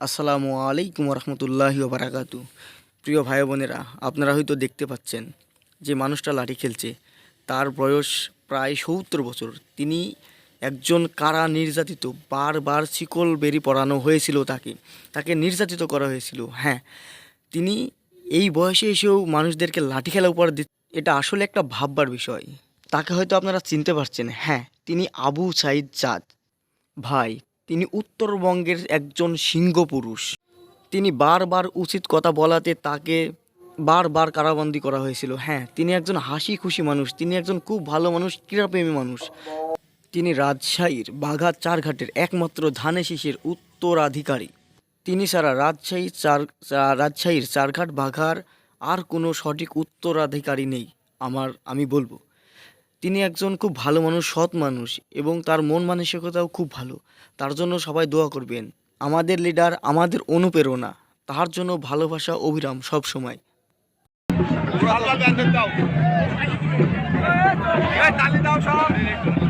আসসালামু আলাইকুম রহমতুল্লাহি বারাকাতু প্রিয় ভাই বোনেরা, আপনারা হয়তো দেখতে পাচ্ছেন যে মানুষটা লাঠি খেলছে। তার বয়স প্রায় সত্তর বছর। তিনি একজন কারা নির্যাতিত, বারবার শিকল বেরি পড়ানো হয়েছিল তাকে। তাকে নির্যাতিত করা হয়েছিল হ্যাঁ। তিনি এই বয়সে এসেও মানুষদেরকে লাঠি খেলা উপহার দিচ্ছে এটা আসলে একটা ভাববার বিষয়। তাকে হয়তো আপনারা চিনতে পারছেন হ্যাঁ তিনি আবু সাইদ জাদ ভাই তিনি উত্তরবঙ্গের একজন সিংহ পুরুষ। তিনি বারবার উচিত কথা বলাতে তাকে বারবার কারাবন্দি করা হয়েছিল। হ্যাঁ তিনি একজন হাসি খুশি মানুষ, তিনি একজন খুব ভালো মানুষ, ক্রীড়াপ্রেমী মানুষ। তিনি রাজশাহীর বাঘা চারঘাটের একমাত্র ধানে শিশির উত্তরাধিকারী। তিনি ছাড়া রাজশাহী চার, রাজশাহীর চারঘাট বাঘার আর কোনো সঠিক উত্তরাধিকারী নেই, আমার, আমি বলব। তিনি একজন খুব ভালো মানুষ, সৎ মানুষ এবং তার মন মানসিকতাও খুব ভালো। তার জন্য সবাই দোয়া করবেন। আমাদের লিডার আমাদের অনুপ্রেরণা। তাহার জন্য ভালোবাসা অবিরাম সব সময় দাও সব।